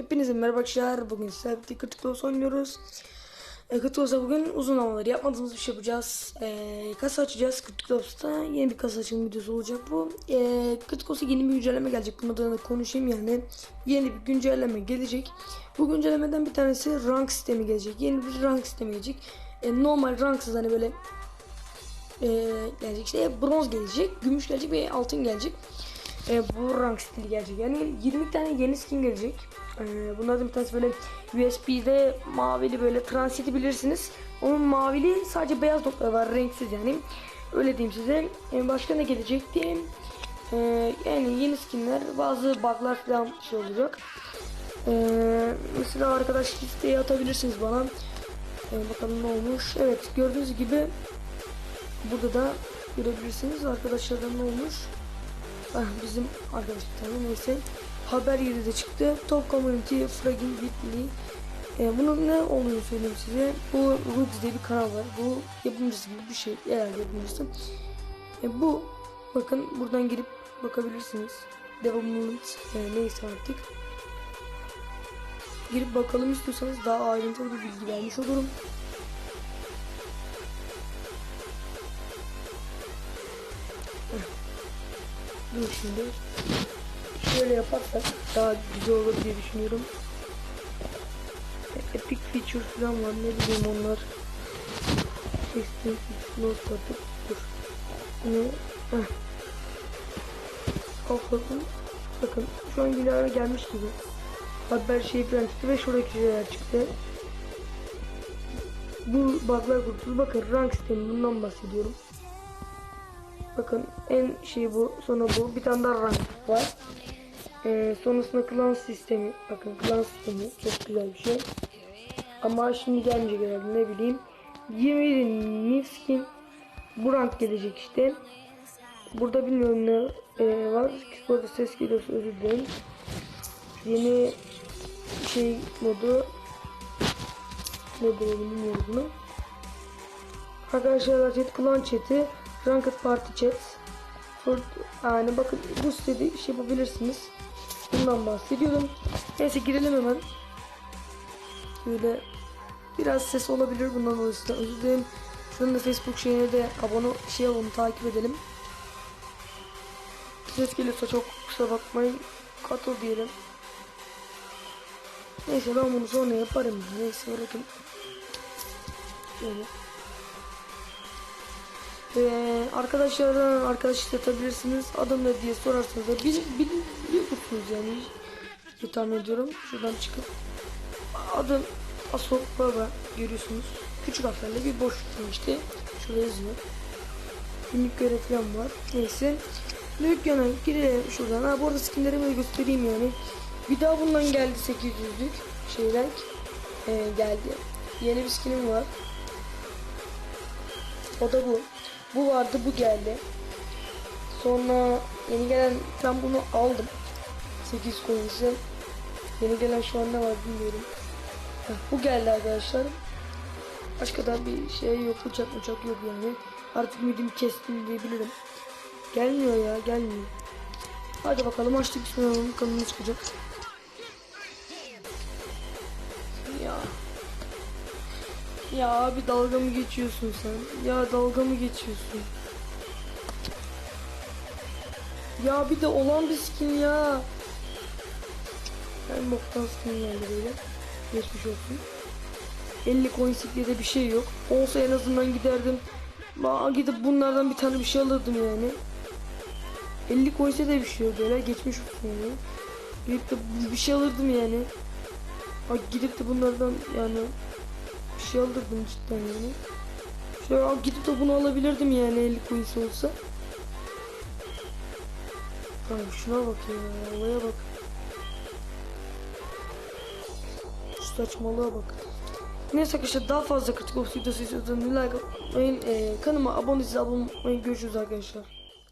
Hepinize merhaba arkadaşlar. Bugün sizlerle birlikte Critical Ops oynuyoruz. E, Ops'ta bugün uzun havaları yapmadığımız bir şey yapacağız. E, kasa açacağız Critical Ops'ta. Yeni bir kasa açılım videosu olacak bu. E, Critical Ops'a yeni bir güncelleme gelecek. Bunun adına konuşayım yani. Yeni bir güncelleme gelecek. Bu güncellemeden bir tanesi rank sistemi gelecek. Yeni bir rank sistemi gelecek. E, normal ranksız hani böyle e, gelecek işte bronz gelecek, gümüş gelecek ve altın gelecek. E, bu rank stili gelecek. Yani 20 tane yeni skin gelecek. E, bunlardan bir tanesi böyle USB'de mavili böyle transiti bilirsiniz. Onun mavili sadece beyaz noktaları var renksiz yani. Öyle diyeyim size. E, başka ne gelecek diyeyim. E, yani yeni skinler bazı bug'lar falan şey olacak. E, mesela arkadaş listeyi atabilirsiniz bana. E, bakalım ne olmuş. Evet gördüğünüz gibi Burada da görebilirsiniz arkadaşlardan ne olmuş. Ah, bizim arkadaş bir tane neyse. Haber yeri de çıktı. Top Community Fragging Weekly. Ee, bunun ne olduğunu söyleyeyim size. Bu Rugs diye bir kanal var. Bu yapımcısı gibi bir şey. Herhalde yapımcısı. Ee, bu bakın buradan girip bakabilirsiniz. Development e, neyse artık. Girip bakalım istiyorsanız daha ayrıntılı bir bilgi vermiş olurum. Dur şimdi. Şöyle yaparsak daha güzel olur diye düşünüyorum. Epic feature falan var. Ne bileyim onlar. Extensive note artık. Dur. Ne? Heh. Bakın. Şu an Gülara gelmiş gibi. Haber şey falan çıktı ve şuradaki şeyler çıktı. Bu bug'lar kurtuldu. Bakın rank sistemi bundan bahsediyorum. Bakın en şey bu. Sonra bu. Bir tane daha rank var. Ee, sonrasında klan sistemi. Bakın klan sistemi. Çok güzel bir şey. Ama şimdi gelmeyecek herhalde ne bileyim. 20 new skin. Bu rank gelecek işte. Burada bilmiyorum ne e, var. Bu arada ses geliyorsa özür dilerim. Yeni şey modu ne diyelim bilmiyorum bunu. Arkadaşlar chat klan chat'i Ranked Party Chat. Yani bakın bu sitede şey yapabilirsiniz. Bundan bahsediyorum. Neyse girelim hemen. Böyle biraz ses olabilir bundan dolayısıyla özür dilerim. Şunun da Facebook şeyine de abone şey olun takip edelim. Ses gelirse çok kusura bakmayın. Katıl diyelim. Neyse ben bunu sonra yaparım. Neyse bırakın. Şöyle. Ee, arkadaşlardan arkadaş atabilirsiniz. Adım ne diye sorarsanız da bil, bil, biliyor musunuz yani? İşte tahmin ediyorum. Şuradan çıkıp adım Asok Baba görüyorsunuz. Küçük harflerle bir boşluk işte. Şurada yazıyor. Günlük görev falan var. Neyse. Dükkana girelim şuradan. Ha bu arada skinlerimi de göstereyim yani. Bir daha bundan geldi 800'lük şeyler. Ee, geldi. Yeni bir skinim var. O da bu. Bu vardı bu geldi. Sonra yeni gelen ben bunu aldım. 8 coins'e. Yeni gelen şu an ne var bilmiyorum. Heh, bu geldi arkadaşlar. Başka da bir şey yok. Uçak uçak yok yani. Artık ümidimi kestim diyebilirim. Gelmiyor ya gelmiyor. Hadi bakalım açtık bismillah kanalına çıkacak. Ya abi dalga mı geçiyorsun sen? Ya dalga mı geçiyorsun? Ya bir de olan bir skin ya. Ben boktan skin geldi böyle. Geçmiş olsun. 50 coin de bir şey yok. Olsa en azından giderdim. Aa, gidip bunlardan bir tane bir şey alırdım yani. 50 coin'e de bir şey yok böyle. Geçmiş olsun yani. Gidip de bir şey alırdım yani. Ha, gidip de bunlardan yani bir şey alırdım cidden yani. Şöyle gidip de bunu alabilirdim yani 50 coins olsa. Ay şuna bak ya, olaya bak. Şu saçmalığa bak. Neyse arkadaşlar daha fazla kritik olsun videosu istiyorsanız like atmayın. Ee, kanalıma abone size abone olmayı görüşürüz arkadaşlar.